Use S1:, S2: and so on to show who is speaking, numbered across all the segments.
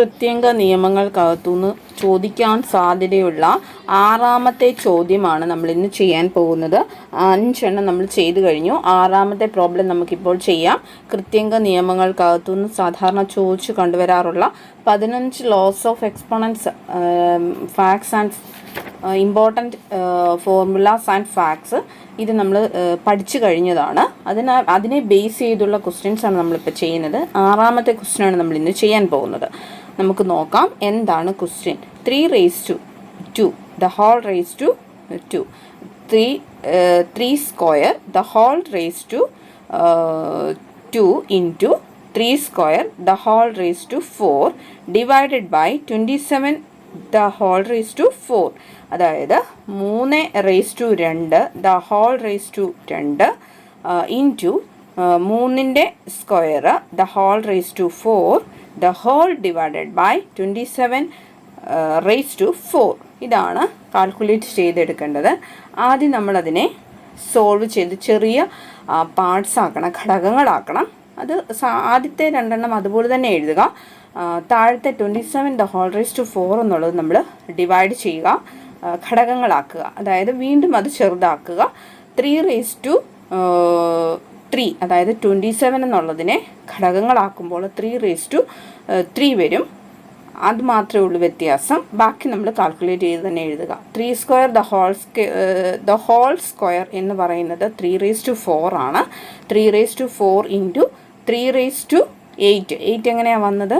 S1: കൃത്യങ്ക നിയമങ്ങൾക്കകത്തുനിന്ന് ചോദിക്കാൻ സാധ്യതയുള്ള ആറാമത്തെ ചോദ്യമാണ് നമ്മൾ ഇന്ന് ചെയ്യാൻ പോകുന്നത്. അഞ്ചെണ്ണം നമ്മൾ ചെയ്തു കഴിഞ്ഞു. ആറാമത്തെ പ്രോബ്ലം നമുക്കിപ്പോൾ ചെയ്യാം. കൃത്യങ്ക നിയമങ്ങൾക്കകത്തുനിന്ന് സാധാരണ ചോദിച്ചു കണ്ടുവരാറുള്ള പതിനഞ്ച് laws of exponents facts and important formulas and facts ഇത് നമ്മൾ പഠിച്ചു കഴിഞ്ഞതാണ്. അതിനാ അതിനെ ബേസ് ചെയ്തുള്ള ക്വസ്റ്റ്യൻസ് ആണ് നമ്മളിപ്പോൾ ചെയ്യുന്നത്. ആറാമത്തെ ക്വസ്റ്റ്യനാണ് നമ്മൾ ഇന്ന് ചെയ്യാൻ പോകുന്നത്. നമുക്ക് നോക്കാം എന്താണ് question three raise to two the whole raise to two three three square the whole raise to two into three square the whole raise to four divided by twenty seven the whole raise to four. അതായത് മൂന്ന് raise to രണ്ട് the whole raise to രണ്ട് into മൂന്നിന്റെ square the whole raise to four the whole divided by twenty seven raise to four. ഇതാണ് calculate ചെയ്തെടുക്കേണ്ടത്. ആദ്യം നമ്മളതിനെ solve ചെയ്ത് ചെറിയ പാർട്സ് ആക്കണം ഘടകങ്ങളാക്കണം. അത് ആദ്യത്തെ രണ്ടെണ്ണം അതുപോലെ തന്നെ എഴുതുക. താഴത്തെ twenty seven the whole raise to four എന്നുള്ളത് നമ്മൾ ഡിവൈഡ് ചെയ്യുക ഘടകങ്ങളാക്കുക. അതായത് വീണ്ടും അത് ചെറുതാക്കുക. ത്രീ റേസ് ടു ത്രീ അതായത് ട്വന്റി സെവൻ എന്നുള്ളതിനെ ഘടകങ്ങളാക്കുമ്പോൾ ത്രീ റേസ് ടു ത്രീ വരും. അത് മാത്രമേ ഉള്ളൂ വ്യത്യാസം. ബാക്കി നമ്മൾ കാൽക്കുലേറ്റ് ചെയ്ത് തന്നെ എഴുതുക. Three square the whole the whole square എന്ന് പറയുന്നത് ത്രീ റേസ് ടു ഫോർ ആണ്. Three raise to four into three raise to eight eight എങ്ങനെയാണ് വന്നത്?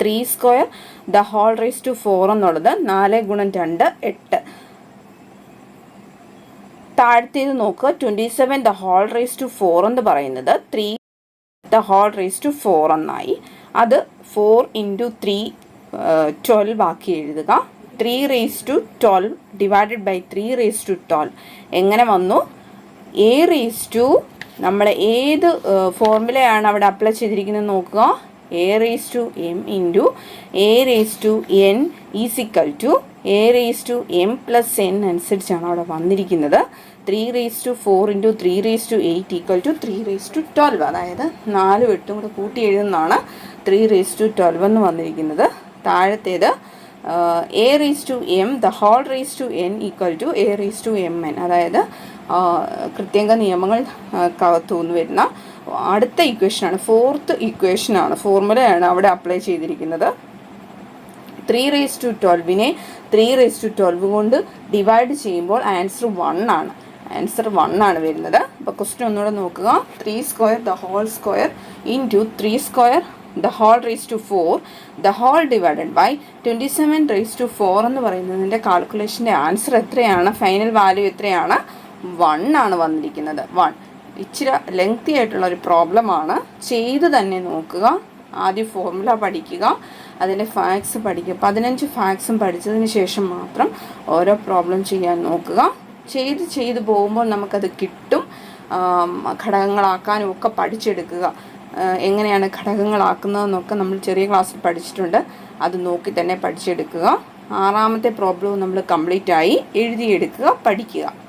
S1: Three square the whole raise to four എന്നുള്ളത് നാല് ഗുണം രണ്ട് എട്ട്. താഴത്തേത് നോക്കുക twenty seven the whole raise to four എന്ന് പറയുന്നത് three the whole raise to four എന്നായി. അത് ഫോർ ഇന്റു ത്രീ ട്വൽവ് ആക്കി എഴുതുക. Three raise to twelve divided by three raise to twelve എങ്ങനെ വന്നു? എ റേസ് ടു നമ്മൾ ഏത് ഫോർമുലയാണ് അവിടെ അപ്ലൈ ചെയ്തിരിക്കുന്നത് നോക്കുക. A raise to M into A raise to N is equal to A raise to M plus N അനുസരിച്ചാണ് അവിടെ വന്നിരിക്കുന്നത്. Three raise to four into three raise to eight equal to three raise to twelve അതായത് നാലും എട്ടും കൂടെ കൂട്ടി എഴുതുന്നതാണ് three raise to twelve എന്ന് വന്നിരിക്കുന്നത്. താഴത്തേത് a raise to m the whole raise to n equal to a raise to m n. അതായത് കൃത്യങ്ക നിയമങ്ങൾ കകത്തുനിന്ന് വരുന്ന അടുത്ത ഇക്വേഷനാണ് ഫോർത്ത് ഇക്വേഷനാണ് ഫോർമുലയാണ് അവിടെ അപ്ലൈ ചെയ്തിരിക്കുന്നത്. ത്രീ റേസ് ടു ട്വൽവിനെ ത്രീ റേസ് ടു ട്വൽവ് കൊണ്ട് ഡിവൈഡ് ചെയ്യുമ്പോൾ ആൻസർ വൺ ആണ്. ആൻസർ വൺ ആണ് വരുന്നത്. അപ്പോൾ ക്വസ്റ്റ്യൻ ഒന്നുകൂടെ നോക്കുക. Three square the whole square into three square the whole raise to four the whole divided by twenty seven raise to four എന്ന് പറയുന്നതിന്റെ കാൽക്കുലേഷന്റെ ആൻസർ എത്രയാണ്? ഫൈനൽ വാല്യൂ എത്രയാണ്? വൺ ആണ് വന്നിരിക്കുന്നത്. വൺ ഇച്ചിരി ലെങ്തി ആയിട്ടുള്ള ഒരു പ്രോബ്ലമാണ് ചെയ്ത് തന്നെ നോക്കുക. ആദ്യം ഫോർമുല പഠിക്കുക. അതിന്റെ ഫാക്സ് പഠിക്കുക. പതിനഞ്ച് ഫാക്സും പഠിച്ചതിന് ശേഷം മാത്രം ഓരോ പ്രോബ്ലം ചെയ്യാൻ നോക്കുക. ചെയ്ത് ചെയ്ത് പോകുമ്പോൾ നമുക്കത് കിട്ടും. ഘടകങ്ങളാക്കാനും ഒക്കെ പഠിച്ചെടുക്കുക. എങ്ങനെയാണ് ഘടകങ്ങളാക്കുന്നതെന്നൊക്കെ നമ്മൾ ചെറിയ ക്ലാസ്സിൽ പഠിച്ചിട്ടുണ്ട്. അത് നോക്കി തന്നെ പഠിച്ചെടുക്കുക. ആറാമത്തെ പ്രോബ്ലവും നമ്മൾ കംപ്ലീറ്റ് ആയി എഴുതിയെടുക്കുക പഠിക്കുക.